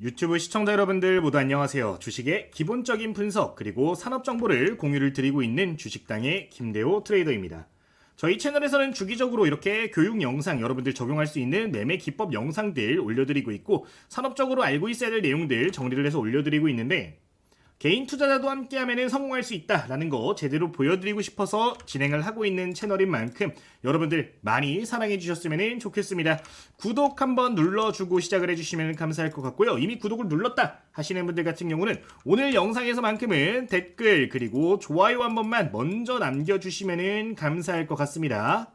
유튜브 시청자 여러분들 모두 안녕하세요. 주식의 기본적인 분석 그리고 산업 정보를 공유를 드리고 있는 주식당의 김대호 트레이더입니다. 저희 채널에서는 주기적으로 이렇게 교육 영상 여러분들 적용할 수 있는 매매 기법 영상들 올려드리고 있고 산업적으로 알고 있어야 될 내용들 정리를 해서 올려드리고 있는데 개인 투자자도 함께하면 성공할 수 있다라는 거 제대로 보여드리고 싶어서 진행을 하고 있는 채널인 만큼 여러분들 많이 사랑해 주셨으면 좋겠습니다. 구독 한번 눌러주고 시작을 해주시면 감사할 것 같고요. 이미 구독을 눌렀다 하시는 분들 같은 경우는 오늘 영상에서만큼은 댓글 그리고 좋아요 한 번만 먼저 남겨주시면 감사할 것 같습니다.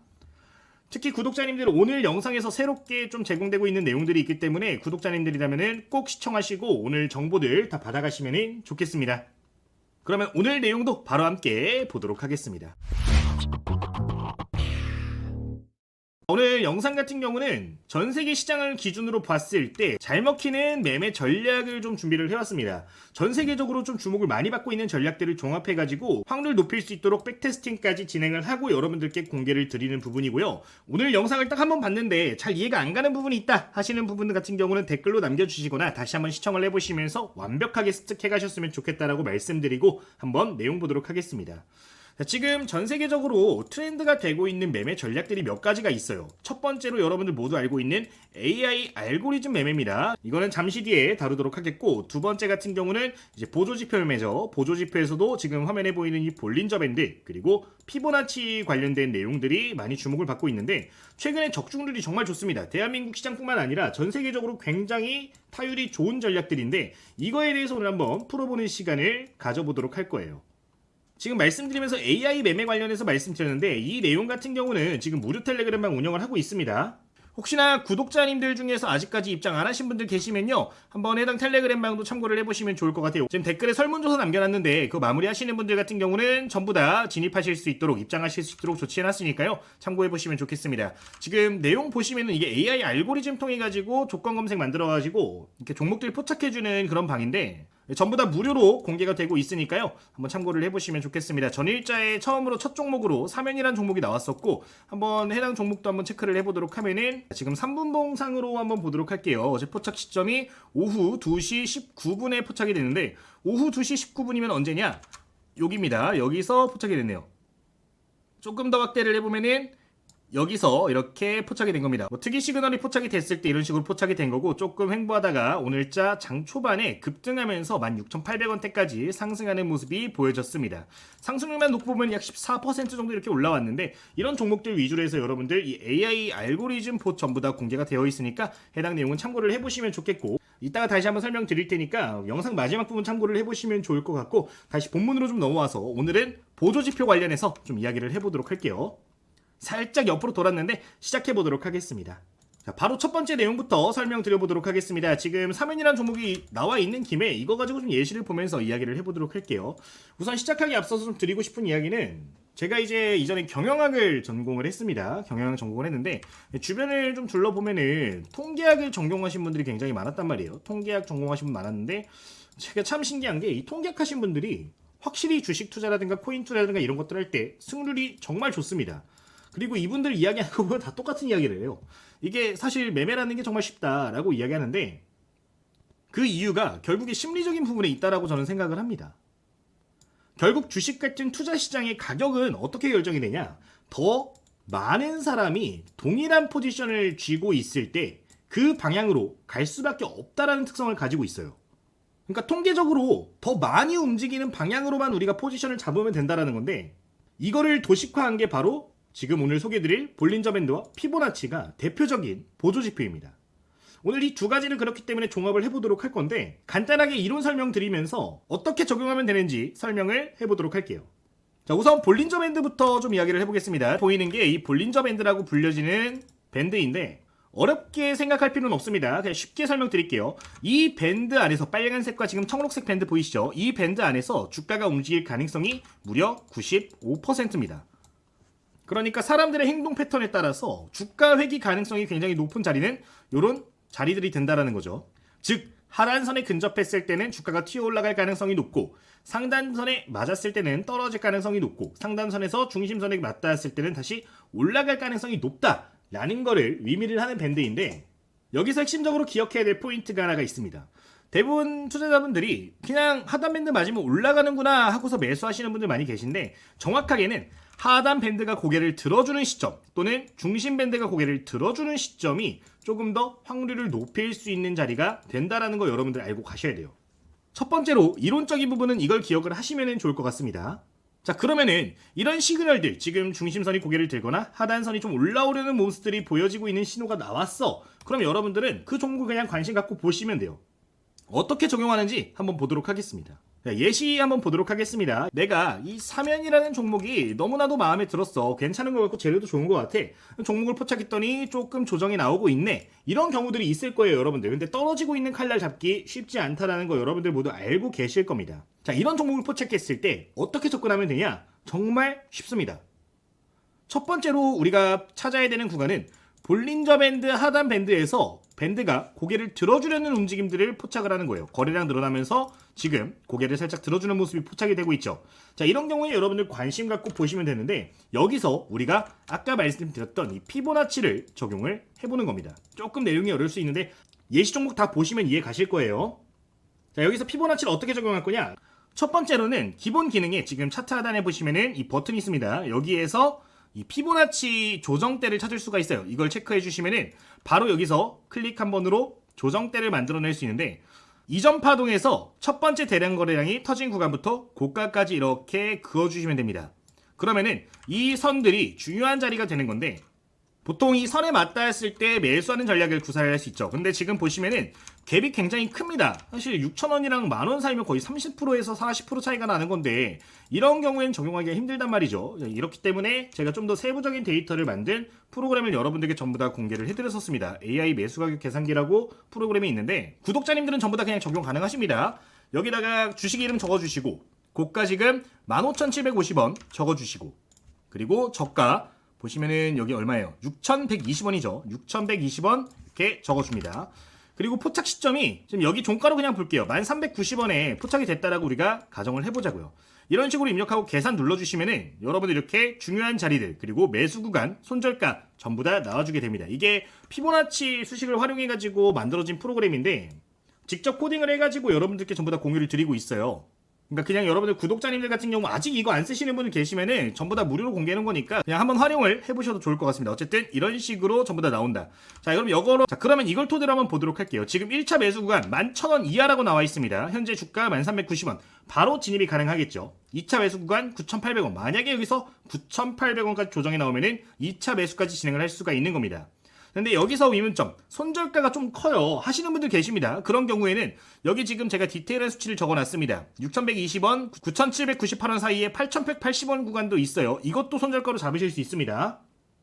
특히 구독자님들 오늘 영상에서 새롭게 좀 제공되고 있는 내용들이 있기 때문에 구독자님들이라면 꼭 시청하시고 오늘 정보들 다 받아가시면 좋겠습니다. 그러면 오늘 내용도 바로 함께 보도록 하겠습니다. 오늘 영상 같은 경우는 전 세계 시장을 기준으로 봤을 때 잘 먹히는 매매 전략을 좀 준비를 해왔습니다. 전 세계적으로 좀 주목을 많이 받고 있는 전략들을 종합해가지고 확률 높일 수 있도록 백테스팅까지 진행을 하고 여러분들께 공개를 드리는 부분이고요. 오늘 영상을 딱 한 번 봤는데 잘 이해가 안 가는 부분이 있다 하시는 부분 같은 경우는 댓글로 남겨주시거나 다시 한번 시청을 해보시면서 완벽하게 습득해 가셨으면 좋겠다라고 말씀드리고 한번 내용 보도록 하겠습니다. 자, 지금 전 세계적으로 트렌드가 되고 있는 매매 전략들이 몇 가지가 있어요. 첫 번째로 여러분들 모두 알고 있는 AI 알고리즘 매매입니다. 이거는 잠시 뒤에 다루도록 하겠고 두 번째 같은 경우는 이제 보조 지표 매매죠. 보조 지표에서도 지금 화면에 보이는 이 볼린저 밴드 그리고 피보나치 관련된 내용들이 많이 주목을 받고 있는데 최근에 적중률이 정말 좋습니다. 대한민국 시장뿐만 아니라 전 세계적으로 굉장히 타율이 좋은 전략들인데 이거에 대해서 오늘 한번 풀어보는 시간을 가져보도록 할 거예요. 지금 말씀드리면서 AI 매매 관련해서 말씀드렸는데 이 내용 같은 경우는 지금 무료 텔레그램방 운영을 하고 있습니다. 혹시나 구독자님들 중에서 아직까지 입장 안 하신 분들 계시면요. 한번 해당 텔레그램 방도 참고를 해보시면 좋을 것 같아요. 지금 댓글에 설문조사 남겨놨는데 그 마무리 하시는 분들 같은 경우는 전부 다 진입하실 수 있도록 입장하실 수 있도록 조치해놨으니까요. 참고해보시면 좋겠습니다. 지금 내용 보시면은 이게 AI 알고리즘 통해 가지고 조건 검색 만들어가지고 이렇게 종목들 포착해주는 그런 방인데 전부 다 무료로 공개가 되고 있으니까요. 한번 참고를 해보시면 좋겠습니다. 전일자에 처음으로 첫 종목으로 사면이란 종목이 나왔었고 한번 해당 종목도 한번 체크를 해보도록 하면은 지금 3분봉 상으로 한번 보도록 할게요. 어제 포착 시점이 오후 2시 19분에 포착이 되는데 오후 2시 19분이면 언제냐? 여기입니다. 여기서 포착이 됐네요. 조금 더 확대를 해보면은 여기서 이렇게 포착이 된 겁니다. 뭐 특이 시그널이 포착이 됐을 때 이런 식으로 포착이 된 거고 조금 횡보하다가 오늘자 장 초반에 급등하면서 16,800원대까지 상승하는 모습이 보여졌습니다. 상승률만 놓고 보면 약 14% 정도 이렇게 올라왔는데 이런 종목들 위주로 해서 여러분들 이 AI 알고리즘 봇 전부 다 공개가 되어 있으니까 해당 내용은 참고를 해보시면 좋겠고 이따가 다시 한번 설명드릴 테니까 영상 마지막 부분 참고를 해보시면 좋을 것 같고 다시 본문으로 좀 넘어와서 오늘은 보조지표 관련해서 좀 이야기를 해보도록 할게요. 살짝 옆으로 돌았는데 시작해 보도록 하겠습니다. 자, 바로 첫 번째 내용부터 설명드려 보도록 하겠습니다. 지금 사면이라는 종목이 나와 있는 김에 이거 가지고 좀 예시를 보면서 이야기를 해보도록 할게요. 우선 시작하기 앞서서 좀 드리고 싶은 이야기는 제가 이제 이전에 경영학을 전공을 했습니다. 경영학 전공을 했는데 주변을 좀 둘러보면은 통계학을 전공하신 분들이 굉장히 많았단 말이에요. 통계학 전공하신 분 많았는데 제가 참 신기한 게 이 통계학 하신 분들이 확실히 주식 투자라든가 코인 투자라든가 이런 것들 할 때 승률이 정말 좋습니다. 그리고 이분들 이야기하는 거 보면 다 똑같은 이야기를 해요. 이게 사실 매매라는 게 정말 쉽다라고 이야기하는데 그 이유가 결국에 심리적인 부분에 있다라고 저는 생각을 합니다. 결국 주식 같은 투자 시장의 가격은 어떻게 결정이 되냐? 더 많은 사람이 동일한 포지션을 쥐고 있을 때 그 방향으로 갈 수밖에 없다라는 특성을 가지고 있어요. 그러니까 통계적으로 더 많이 움직이는 방향으로만 우리가 포지션을 잡으면 된다라는 건데 이거를 도식화한 게 바로 지금 오늘 소개드릴 볼린저 밴드와 피보나치가 대표적인 보조지표입니다. 오늘 이 두 가지를 그렇기 때문에 종합을 해보도록 할 건데 간단하게 이론 설명 드리면서 어떻게 적용하면 되는지 설명을 해보도록 할게요. 자 우선 볼린저 밴드부터 좀 이야기를 해보겠습니다. 보이는 게 이 볼린저 밴드라고 불려지는 밴드인데 어렵게 생각할 필요는 없습니다. 그냥 쉽게 설명드릴게요. 이 밴드 안에서 빨간색과 지금 청록색 밴드 보이시죠? 이 밴드 안에서 주가가 움직일 가능성이 무려 95%입니다. 그러니까 사람들의 행동 패턴에 따라서 주가 회귀 가능성이 굉장히 높은 자리는 이런 자리들이 된다라는 거죠. 즉 하단선에 근접했을 때는 주가가 튀어 올라갈 가능성이 높고 상단선에 맞았을 때는 떨어질 가능성이 높고 상단선에서 중심선에 맞닿았을 때는 다시 올라갈 가능성이 높다라는 거를 의미를 하는 밴드인데 여기서 핵심적으로 기억해야 될 포인트가 하나가 있습니다. 대부분 투자자분들이 그냥 하단 밴드 맞으면 올라가는구나 하고서 매수하시는 분들 많이 계신데 정확하게는 하단 밴드가 고개를 들어주는 시점 또는 중심 밴드가 고개를 들어주는 시점이 조금 더 확률을 높일 수 있는 자리가 된다라는 거 여러분들 알고 가셔야 돼요. 첫 번째로 이론적인 부분은 이걸 기억을 하시면 좋을 것 같습니다. 자 그러면은 이런 시그널들 지금 중심선이 고개를 들거나 하단선이 좀 올라오려는 모습들이 보여지고 있는 신호가 나왔어. 그럼 여러분들은 그 종목 그냥 관심 갖고 보시면 돼요. 어떻게 적용하는지 한번 보도록 하겠습니다. 자, 예시 한번 보도록 하겠습니다. 내가 이 사면이라는 종목이 너무나도 마음에 들었어. 괜찮은 것 같고 재료도 좋은 것 같아. 종목을 포착했더니 조금 조정이 나오고 있네. 이런 경우들이 있을 거예요, 여러분들. 근데 떨어지고 있는 칼날 잡기 쉽지 않다라는 거 여러분들 모두 알고 계실 겁니다. 자, 이런 종목을 포착했을 때 어떻게 접근하면 되냐? 정말 쉽습니다. 첫 번째로 우리가 찾아야 되는 구간은 볼린저 밴드 하단 밴드에서 밴드가 고개를 들어주려는 움직임들을 포착을 하는 거예요. 거래량 늘어나면서 지금 고개를 살짝 들어주는 모습이 포착이 되고 있죠. 자, 이런 경우에 여러분들 관심 갖고 보시면 되는데 여기서 우리가 아까 말씀드렸던 이 피보나치를 적용을 해보는 겁니다. 조금 내용이 어려울 수 있는데 예시 종목 다 보시면 이해 가실 거예요. 자, 여기서 피보나치를 어떻게 적용할 거냐? 첫 번째로는 기본 기능에 지금 차트 하단에 보시면은 이 버튼이 있습니다. 여기에서 이 피보나치 조정대를 찾을 수가 있어요. 이걸 체크해 주시면은 바로 여기서 클릭 한 번으로 조정대를 만들어낼 수 있는데 이전 파동에서 첫 번째 대량 거래량이 터진 구간부터 고가까지 이렇게 그어주시면 됩니다. 그러면은 이 선들이 중요한 자리가 되는 건데 보통 이 선에 맞닿아 했을 때 매수하는 전략을 구사할 수 있죠. 근데 지금 보시면은 갭이 굉장히 큽니다. 사실 6,000원이랑 만원 사이면 거의 30%에서 40% 차이가 나는 건데 이런 경우에는 적용하기가 힘들단 말이죠. 이렇기 때문에 제가 좀 더 세부적인 데이터를 만든 프로그램을 여러분들께 전부 다 공개를 해드렸었습니다. AI 매수 가격 계산기라고 프로그램이 있는데 구독자님들은 전부 다 그냥 적용 가능하십니다. 여기다가 주식 이름 적어주시고 고가 지금 15,750원 적어주시고 그리고 저가 보시면은 여기 얼마예요? 6,120원이죠. 6,120원 이렇게 적어줍니다. 그리고 포착 시점이 지금 여기 종가로 그냥 볼게요. 1,390원에 포착이 됐다라고 우리가 가정을 해보자고요. 이런 식으로 입력하고 계산 눌러주시면은 여러분들 이렇게 중요한 자리들 그리고 매수 구간, 손절가 전부 다 나와주게 됩니다. 이게 피보나치 수식을 활용해가지고 만들어진 프로그램인데 직접 코딩을 해가지고 여러분들께 전부 다 공유를 드리고 있어요. 그러니까 그냥 여러분들 구독자님들 같은 경우 아직 이거 안 쓰시는 분들 계시면은 전부 다 무료로 공개하는 거니까 그냥 한번 활용을 해보셔도 좋을 것 같습니다. 어쨌든 이런 식으로 전부 다 나온다. 자, 그럼 이거로 자 그러면 이걸 토대로 한번 보도록 할게요. 지금 1차 매수 구간 11,000원 이하라고 나와 있습니다. 현재 주가 1390원. 바로 진입이 가능하겠죠. 2차 매수 구간 9,800원. 만약에 여기서 9,800원까지 조정이 나오면은 2차 매수까지 진행을 할 수가 있는 겁니다. 근데 여기서 의문점 손절가가 좀 커요. 하시는 분들 계십니다. 그런 경우에는 여기 지금 제가 디테일한 수치를 적어놨습니다. 6120원 9798원 사이에 8180원 구간도 있어요. 이것도 손절가로 잡으실 수 있습니다.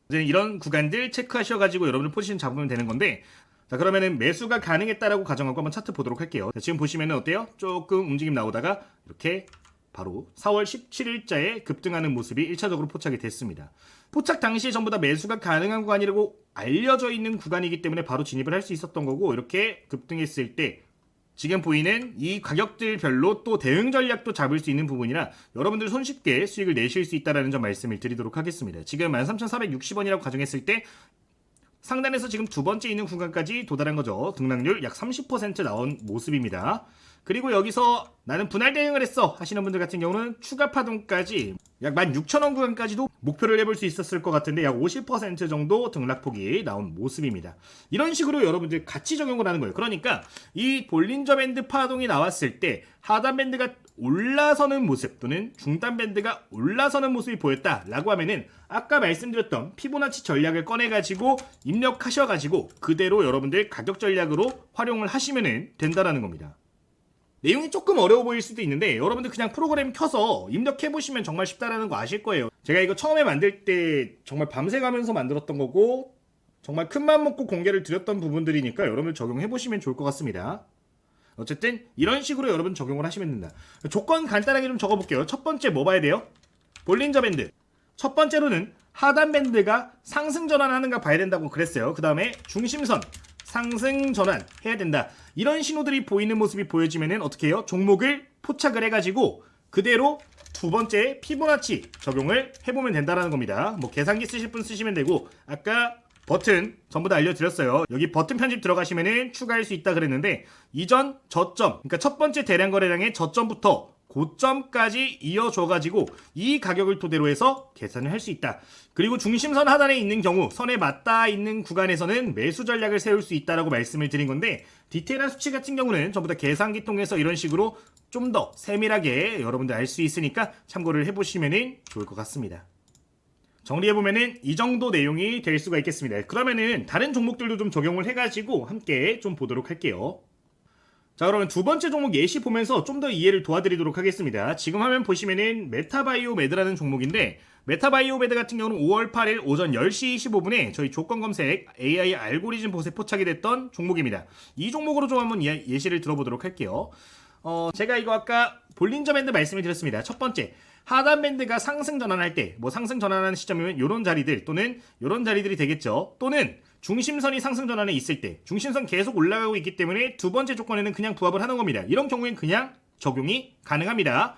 이제 이런 구간들 체크하셔가지고 여러분들 포지션 잡으면 되는 건데 자 그러면은 매수가 가능했다라고 가정하고 한번 차트 보도록 할게요. 자, 지금 보시면은 어때요? 조금 움직임 나오다가 이렇게 바로 4월 17일자에 급등하는 모습이 1차적으로 포착이 됐습니다. 포착 당시에 전부 다 매수가 가능한 구간이라고 알려져 있는 구간이기 때문에 바로 진입을 할 수 있었던 거고 이렇게 급등했을 때 지금 보이는 이 가격들별로 또 대응 전략도 잡을 수 있는 부분이라 여러분들 손쉽게 수익을 내실 수 있다는 점 말씀을 드리도록 하겠습니다. 지금 13,460원이라고 가정했을 때 상단에서 지금 두 번째 있는 구간까지 도달한 거죠. 등락률 약 30% 나온 모습입니다. 그리고 여기서 나는 분할 대응을 했어 하시는 분들 같은 경우는 추가 파동까지 약 16,000원 구간까지도 목표를 해볼 수 있었을 것 같은데 약 50% 정도 등락폭이 나온 모습입니다. 이런 식으로 여러분들 같이 적용을 하는 거예요. 그러니까 이 볼린저 밴드 파동이 나왔을 때 하단 밴드가 올라서는 모습 또는 중단 밴드가 올라서는 모습이 보였다라고 하면은 아까 말씀드렸던 피보나치 전략을 꺼내가지고 입력하셔가지고 그대로 여러분들 가격 전략으로 활용을 하시면 된다라는 겁니다. 내용이 조금 어려워 보일 수도 있는데 여러분들 그냥 프로그램 켜서 입력해 보시면 정말 쉽다라는 거 아실 거예요. 제가 이거 처음에 만들 때 정말 밤새 가면서 만들었던 거고 정말 큰맘 먹고 공개를 드렸던 부분들이니까 여러분들 적용해 보시면 좋을 것 같습니다. 어쨌든 이런 식으로 여러분 적용을 하시면 된다. 조건 간단하게 좀 적어 볼게요. 첫 번째 뭐 봐야 돼요? 볼린저 밴드. 첫 번째로는 하단 밴드가 상승 전환하는가 봐야 된다고 그랬어요. 그 다음에 중심선 상승 전환 해야 된다. 이런 신호들이 보이는 모습이 보여지면은 어떻게 해요? 종목을 포착을 해가지고 그대로 두 번째 피보나치 적용을 해보면 된다라는 겁니다. 뭐 계산기 쓰실 분 쓰시면 되고 아까 버튼 전부 다 알려드렸어요. 여기 버튼 편집 들어가시면은 추가할 수 있다 그랬는데 이전 저점 그러니까 첫 번째 대량 거래량의 저점부터 고점까지 이어줘가지고 이 가격을 토대로 해서 계산을 할 수 있다. 그리고 중심선 하단에 있는 경우 선에 맞닿아 있는 구간에서는 매수 전략을 세울 수 있다라고 말씀을 드린 건데 디테일한 수치 같은 경우는 전부 다 계산기 통해서 이런 식으로 좀 더 세밀하게 여러분들 알 수 있으니까 참고를 해보시면 좋을 것 같습니다. 정리해보면은 이 정도 내용이 될 수가 있겠습니다. 그러면은 다른 종목들도 좀 적용을 해가지고 함께 좀 보도록 할게요. 자 그러면 두 번째 종목 예시 보면서 좀 더 이해를 도와드리도록 하겠습니다. 지금 화면 보시면은 메타바이오메드라는 종목인데 메타바이오메드 같은 경우는 5월 8일 오전 10시 25분에 저희 조건 검색 AI 알고리즘 보세 포착이 됐던 종목입니다. 이 종목으로 좀 한번 예- 예시를 들어보도록 할게요. 어, 제가 이거 아까 볼린저 밴드 말씀을 드렸습니다. 첫 번째, 하단 밴드가 상승 전환할 때, 뭐 상승 전환하는 시점이면 이런 자리들 또는 이런 자리들이 되겠죠. 또는 중심선이 상승 전환에 있을 때, 중심선 계속 올라가고 있기 때문에 두 번째 조건에는 그냥 부합을 하는 겁니다. 이런 경우엔 그냥 적용이 가능합니다.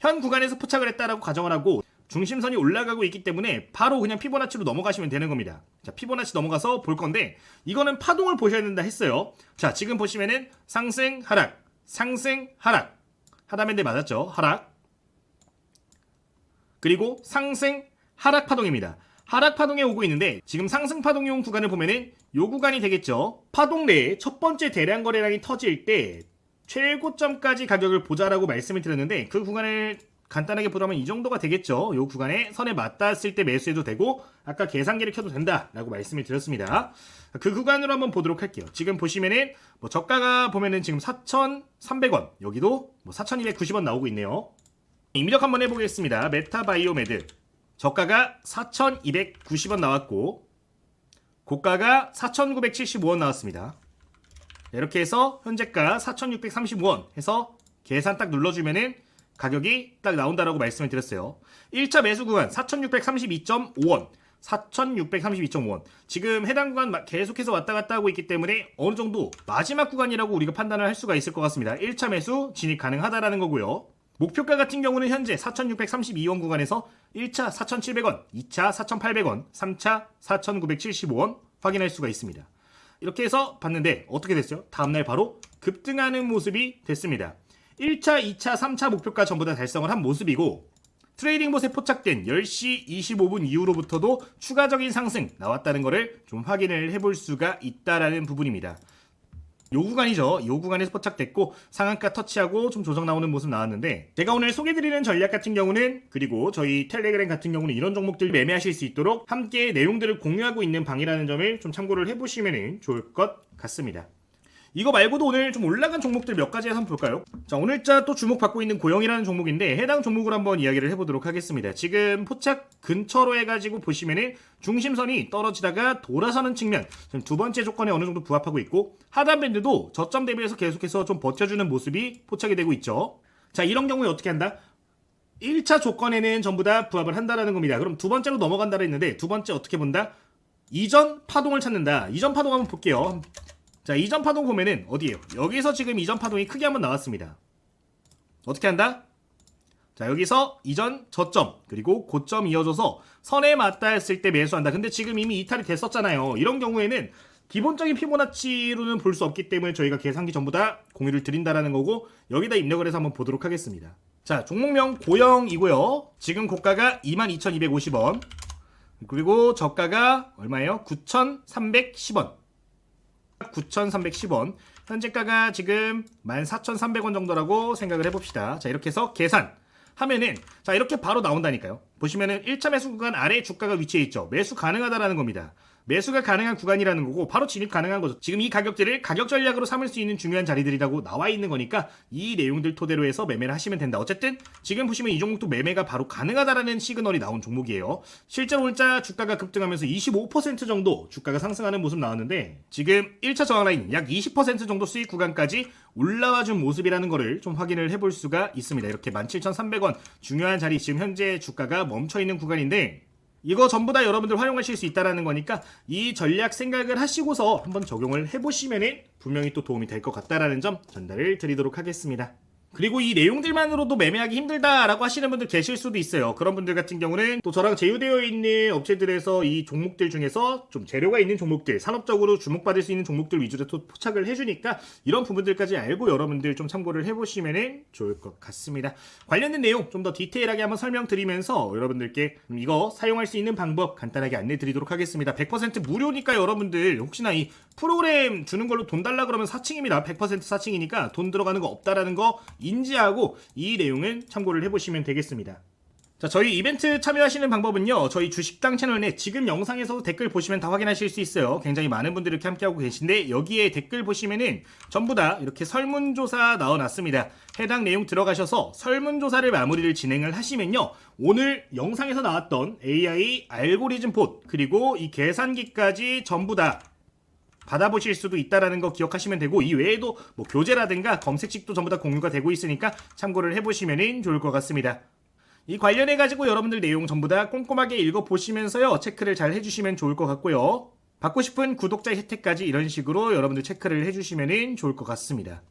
현 구간에서 포착을 했다라고 가정을 하고 중심선이 올라가고 있기 때문에 바로 그냥 피보나치로 넘어가시면 되는 겁니다. 자, 피보나치 넘어가서 볼 건데 이거는 파동을 보셔야 된다 했어요. 자, 지금 보시면은 상승 하락, 상승 하락. 하단밴드 맞았죠? 하락. 그리고 상승 하락 파동입니다. 하락 파동에 오고 있는데 지금 상승 파동이 온 구간을 보면은 요 구간이 되겠죠. 파동 내에 첫 번째 대량 거래량이 터질 때 최고점까지 가격을 보자라고 말씀을 드렸는데 그 구간을 간단하게 보자면 이 정도가 되겠죠. 요 구간에 선에 맞닿았을 때 매수해도 되고 아까 계산기를 켜도 된다라고 말씀을 드렸습니다. 그 구간으로 한번 보도록 할게요. 지금 보시면은 뭐 저가가 보면은 지금 4,300원 여기도 뭐 4,290원 나오고 있네요. 입력 한번 해보겠습니다. 메타바이오메드 저가가 4,290원 나왔고 고가가 4,975원 나왔습니다. 이렇게 해서 현재가 4,635원 해서 계산 딱 눌러주면은 가격이 딱 나온다라고 말씀을 드렸어요. 1차 매수 구간 4,632.5원. 4,632.5원. 지금 해당 구간 마- 계속해서 왔다 갔다 하고 있기 때문에 어느 정도 마지막 구간이라고 우리가 판단을 할 수가 있을 것 같습니다. 1차 매수 진입 가능하다라는 거고요. 목표가 같은 경우는 현재 4,632원 구간에서 1차 4,700원, 2차 4,800원, 3차 4,975원 확인할 수가 있습니다. 이렇게 해서 봤는데 어떻게 됐어요? 다음날 바로 급등하는 모습이 됐습니다. 1차, 2차, 3차 목표가 전부 다 달성을 한 모습이고 트레이딩 봇에 포착된 10시 25분 이후로부터도 추가적인 상승 나왔다는 것을 좀 확인을 해볼 수가 있다라는 부분입니다. 요 구간이죠. 요 구간에서 포착됐고 상한가 터치하고 좀 조정 나오는 모습 나왔는데 제가 오늘 소개드리는 전략 같은 경우는 그리고 저희 텔레그램 같은 경우는 이런 종목들 매매하실 수 있도록 함께 내용들을 공유하고 있는 방이라는 점을 좀 참고를 해보시면 좋을 것 같습니다. 이거 말고도 오늘 좀 올라간 종목들 몇 가지 한번 볼까요? 자, 오늘자 또 주목받고 있는 고영이라는 종목인데 해당 종목을 한번 이야기를 해보도록 하겠습니다. 지금 포착 근처로 해가지고 보시면은 중심선이 떨어지다가 돌아서는 측면 두 번째 조건에 어느 정도 부합하고 있고 하단 밴드도 저점 대비해서 계속해서 좀 버텨주는 모습이 포착이 되고 있죠. 자, 이런 경우에 어떻게 한다? 1차 조건에는 전부 다 부합을 한다라는 겁니다. 그럼 두 번째로 넘어간다고 했는데 두 번째 어떻게 본다? 이전 파동을 찾는다. 이전 파동 한번 볼게요. 자, 이전 파동 보면은 어디에요? 여기서 지금 이전 파동이 크게 한번 나왔습니다. 어떻게 한다? 자, 여기서 이전 저점 그리고 고점 이어져서 선에 맞닿아 했을 때 매수한다. 근데 지금 이미 이탈이 됐었잖아요. 이런 경우에는 기본적인 피보나치로는 볼 수 없기 때문에 저희가 계산기 전부 다 공유를 드린다라는 거고 여기다 입력을 해서 한번 보도록 하겠습니다. 자, 종목명 고영이고요. 지금 고가가 22,250원. 그리고 저가가 얼마예요? 9,310원. 9,310원. 현재가가 지금 14,300원 정도라고 생각을 해봅시다. 자, 이렇게 해서 계산. 하면은, 자, 이렇게 바로 나온다니까요. 보시면은 1차 매수 구간 아래 주가가 위치해 있죠. 매수 가능하다라는 겁니다. 매수가 가능한 구간이라는 거고, 바로 진입 가능한 거죠. 지금 이 가격들을 가격 전략으로 삼을 수 있는 중요한 자리들이라고 나와 있는 거니까, 이 내용들 토대로 해서 매매를 하시면 된다. 어쨌든, 지금 보시면 이 종목도 매매가 바로 가능하다라는 시그널이 나온 종목이에요. 실제로 올자 주가가 급등하면서 25% 정도 주가가 상승하는 모습 나왔는데, 지금 1차 저항 라인 약 20% 정도 수익 구간까지 올라와 준 모습이라는 거를 좀 확인을 해볼 수가 있습니다. 이렇게 17,300원 중요한 자리 지금 현재 주가가 멈춰 있는 구간인데 이거 전부 다 여러분들 활용하실 수 있다라는 거니까 이 전략 생각을 하시고서 한번 적용을 해보시면은 분명히 또 도움이 될 것 같다라는 점 전달을 드리도록 하겠습니다. 그리고 이 내용들만으로도 매매하기 힘들다라고 하시는 분들 계실 수도 있어요. 그런 분들 같은 경우는 또 저랑 제휴되어 있는 업체들에서 이 종목들 중에서 좀 재료가 있는 종목들, 산업적으로 주목받을 수 있는 종목들 위주로 또 포착을 해주니까 이런 부분들까지 알고 여러분들 좀 참고를 해보시면 좋을 것 같습니다. 관련된 내용 좀 더 디테일하게 한번 설명드리면서 여러분들께 이거 사용할 수 있는 방법 간단하게 안내 드리도록 하겠습니다. 100% 무료니까 여러분들 혹시나 이 프로그램 주는 걸로 돈 달라 그러면 사칭입니다. 100% 사칭이니까 돈 들어가는 거 없다라는 거 인지하고 이 내용은 참고를 해보시면 되겠습니다. 자, 저희 이벤트 참여하시는 방법은요. 저희 주식당 채널 내 지금 영상에서 댓글 보시면 다 확인하실 수 있어요. 굉장히 많은 분들이 이렇게 함께하고 계신데 여기에 댓글 보시면은 전부 다 이렇게 설문조사 나와놨습니다. 해당 내용 들어가셔서 설문조사를 마무리를 진행을 하시면요. 오늘 영상에서 나왔던 AI 알고리즘 봇 그리고 이 계산기까지 전부 다 받아보실 수도 있다라는 거 기억하시면 되고 이 외에도 뭐 교재라든가 검색식도 전부 다 공유가 되고 있으니까 참고를 해보시면 좋을 것 같습니다. 이 관련해 가지고 여러분들 내용 전부 다 꼼꼼하게 읽어 보시면서요 체크를 잘 해주시면 좋을 것 같고요. 받고 싶은 구독자 혜택까지 이런 식으로 여러분들 체크를 해주시면 좋을 것 같습니다.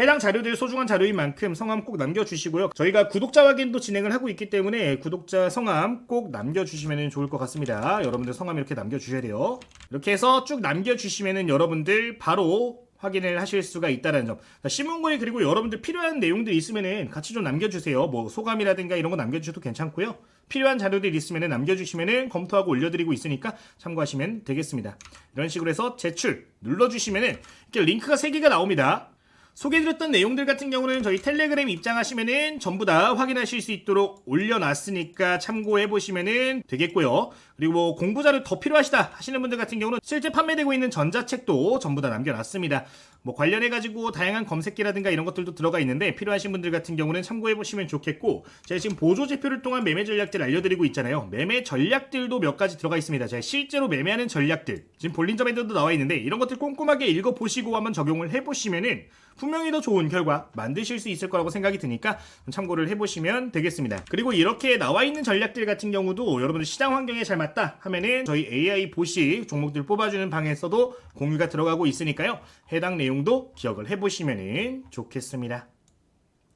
해당 자료들 소중한 자료인 만큼 성함 꼭 남겨주시고요. 저희가 구독자 확인도 진행을 하고 있기 때문에 구독자 성함 꼭 남겨주시면 좋을 것 같습니다. 여러분들 성함 이렇게 남겨주셔야 돼요. 이렇게 해서 쭉 남겨주시면 여러분들 바로 확인을 하실 수가 있다는 점. 자, 신문고에 그리고 여러분들 필요한 내용들 있으면은 같이 좀 남겨주세요. 뭐 소감이라든가 이런 거 남겨주셔도 괜찮고요. 필요한 자료들 있으면은 남겨주시면은 검토하고 올려드리고 있으니까 참고하시면 되겠습니다. 이런 식으로 해서 제출 눌러주시면은 이렇게 링크가 3개가 나옵니다. 소개해드렸던 내용들 같은 경우는 저희 텔레그램 입장하시면은 전부 다 확인하실 수 있도록 올려놨으니까 참고해 보시면은 되겠고요. 그리고 뭐 공부자료 더 필요하시다 하시는 분들 같은 경우는 실제 판매되고 있는 전자책도 전부 다 남겨놨습니다. 뭐 관련해 가지고 다양한 검색기라든가 이런 것들도 들어가 있는데 필요하신 분들 같은 경우는 참고해 보시면 좋겠고 제가 지금 보조제표를 통한 매매 전략들 알려드리고 있잖아요. 매매 전략들도 몇 가지 들어가 있습니다. 제가 실제로 매매하는 전략들 지금 볼린저 밴드도 나와 있는데 이런 것들 꼼꼼하게 읽어 보시고 한번 적용을 해 보시면은 분명히 더 좋은 결과 만드실 수 있을 거라고 생각이 드니까 참고를 해보시면 되겠습니다. 그리고 이렇게 나와 있는 전략들 같은 경우도 여러분들 시장 환경에 잘 맞다 하면은 저희 AI 보시 종목들 뽑아주는 방에서도 공유가 들어가고 있으니까요. 해당 내용도 기억을 해보시면 좋겠습니다.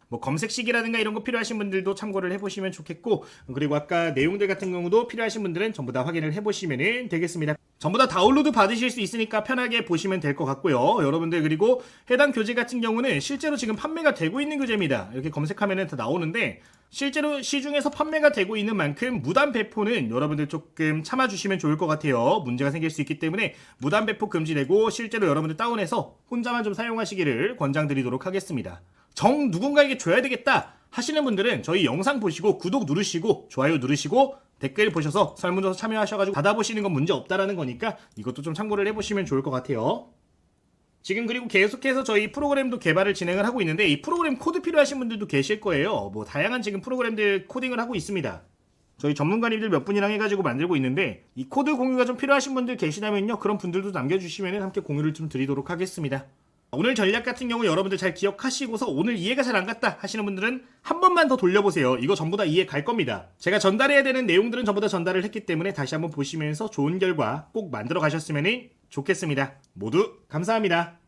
뭐 검색식이라든가 이런 거 필요하신 분들도 참고를 해보시면 좋겠고 그리고 아까 내용들 같은 경우도 필요하신 분들은 전부 다 확인을 해보시면 되겠습니다. 전부 다 다운로드 받으실 수 있으니까 편하게 보시면 될 것 같고요. 여러분들 그리고 해당 교재 같은 경우는 실제로 지금 판매가 되고 있는 교재입니다. 이렇게 검색하면 다 나오는데 실제로 시중에서 판매가 되고 있는 만큼 무단 배포는 여러분들 조금 참아주시면 좋을 것 같아요. 문제가 생길 수 있기 때문에 무단 배포 금지되고 실제로 여러분들 다운해서 혼자만 좀 사용하시기를 권장드리도록 하겠습니다. 정 누군가에게 줘야 되겠다 하시는 분들은 저희 영상 보시고 구독 누르시고 좋아요 누르시고 댓글 보셔서 설문조사 참여하셔가지고 받아보시는 건 문제 없다라는 거니까 이것도 좀 참고를 해보시면 좋을 것 같아요. 지금 그리고 계속해서 저희 프로그램도 개발을 진행을 하고 있는데 이 프로그램 코드 필요하신 분들도 계실 거예요. 뭐 다양한 지금 프로그램들 코딩을 하고 있습니다. 저희 전문가님들 몇 분이랑 해가지고 만들고 있는데 이 코드 공유가 좀 필요하신 분들 계시다면요 그런 분들도 남겨주시면 함께 공유를 좀 드리도록 하겠습니다. 오늘 전략 같은 경우 여러분들 잘 기억하시고서 오늘 이해가 잘 안 갔다 하시는 분들은 한 번만 더 돌려보세요. 이거 전부 다 이해 갈 겁니다. 제가 전달해야 되는 내용들은 전부 다 전달을 했기 때문에 다시 한번 보시면서 좋은 결과 꼭 만들어 가셨으면 좋겠습니다. 모두 감사합니다.